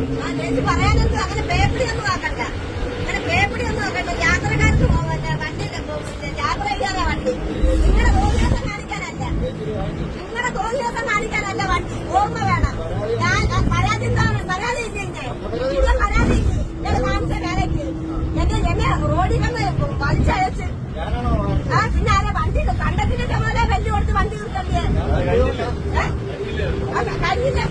ചേച്ചി പറയാനൊന്നും അങ്ങനെ പേപ്പടി ഒന്നും ആക്കണ്ട. അങ്ങനെ പേപ്പടി ഒന്നും ആക്കണ്ട. യാത്രക്കാർക്ക് പോകാൻ വണ്ടി യാത്ര ചെയ്യാതെ വണ്ടി. നിങ്ങളുടെ തോന്നിയാസം കാണിക്കാനല്ല. നിങ്ങളുടെ വണ്ടി. ഓർമ്മ വേണം. ഞാൻ പരാതി എന്താണ്? പരാതി ഇല്ലേ ഞാൻ കാണിച്ച വേലയ്ക്ക് എന്നെ എന്നെ റോഡിൽ വന്ന് വലിച്ചയച്ച്. ആ പിന്നെ ആരെ വണ്ടി കണ്ടത്തിന്റെ ചുമതല വെല്ലു കൊടുത്ത് വണ്ടി ആ, കഴിഞ്ഞില്ലേ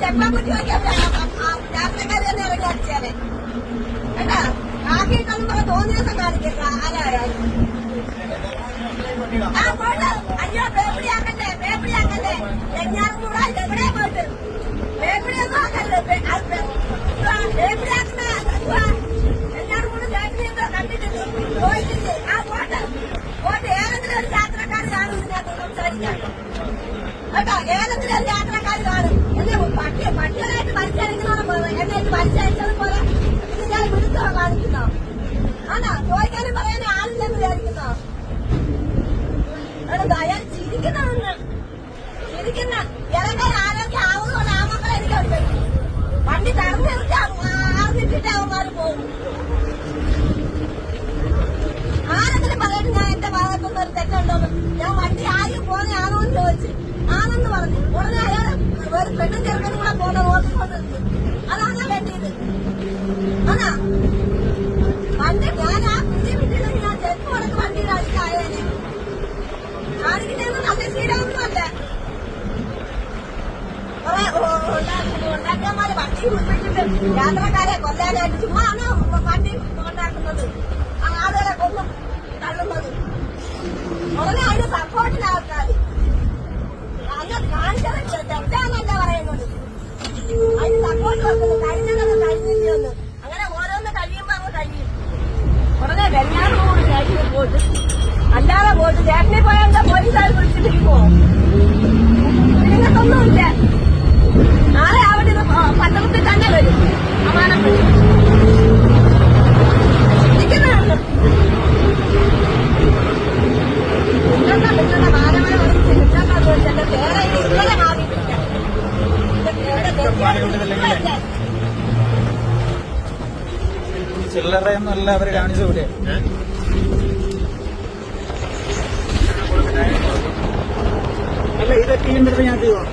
ചെപ്പാൻ കുറ്റി വയ്ക്കാൻ യാത്രക്കാർ തന്നെ ഇറങ്ങി അടിച്ചേനെ കേട്ടാ ആക്കിയിട്ടൊന്നും പറഞ്ഞ തോന്നിയ ദിവസം കാണിക്കുക ആ പോട്ട് അയ്യോ പേപ്പിടിയാക്കണ്ടേ പേപ്പിടിയാക്കണ്ടേ എഞ്ഞാറും കൂടെ എവിടെ പോയിട്ട് പേപ്പിടിയൊന്നും ആക്കല്ലേ പേപ്പിടിയാക്കുന്ന എല്ലാരും കൂടെ ചേട്ടനെന്തോ കണ്ടിട്ടുണ്ട് പോയിട്ടില്ലേ ആ പോട്ട് പോട്ട് ഏതെങ്കിലും ഒരു യാത്രക്കാർ കാണും ഇതിനകത്ത് സംസാരിക്കാൻ. കേട്ടോ? ഏതെങ്കിലും ആണോ പറയാൻ ആളില്ലെന്ന് വിചാരിക്കുന്നോ? അയാൾ ചിരിക്കുന്നതെന്ന് ചിരിക്കുന്ന ഇറങ്ങാൻ ആരോഗ്യം ആവുന്നതുകൊണ്ട് ആ മക്കളെ എനിക്ക് അറിയാം വണ്ടി തടഞ്ഞു നിർത്തി ആർന്നിട്ടിട്ട് അവന്മാര് പോകും ആരെങ്കിലും പറയട്ടെ ഞാൻ എന്റെ ഭാഗത്തുനിന്ന് ഒരു തെറ്റുണ്ടോന്ന് ഞാൻ വണ്ടി ആരും പോകുന്ന ആണോന്ന് ചോദിച്ചു. ആണെന്ന് പറഞ്ഞു. ഉടനെ അയാൾ ഒരു പെണ്ണും ചെറുക്കനും കൂടെ പോകുന്ന നിന്നു. വണ്ടി യാത്രക്കാരെ കൊല്ലാനായിട്ട് ചുമ്മാണ് വണ്ടി കൊണ്ടാക്കുന്നത്? ആളുകളെ കൊന്നും തള്ളുന്നത്. ഉടനെ അതിന് സപ്പോർട്ടിന് ആൾക്കാർ അന്ന് കാണിച്ചത് തെറ്റാന്നല്ല പറയുന്നത്. അതിന് സപ്പോർട്ട് വെക്കുന്നു കഴിഞ്ഞതൊക്കെ കഴിഞ്ഞില്ലെന്ന് അങ്ങനെ ഓരോന്ന് കഴിയുമ്പോ അങ്ങ് കഴിയും. ഉടനെ വെഞ്ഞാറോട് ചേട്ടനെ പോയിട്ട് അല്ലാതെ പോയിട്ട് ചേട്ടനെ പോയാൽ പോലീസുകാർ വിളിച്ചിട്ടിരിക്കുമോ തെറ്റിയാൽ ചില്ലറയൊന്നും അല്ല ഇവിടെ. അല്ല ഇതൊക്കെ ഞാൻ ചെയ്യുവാണ്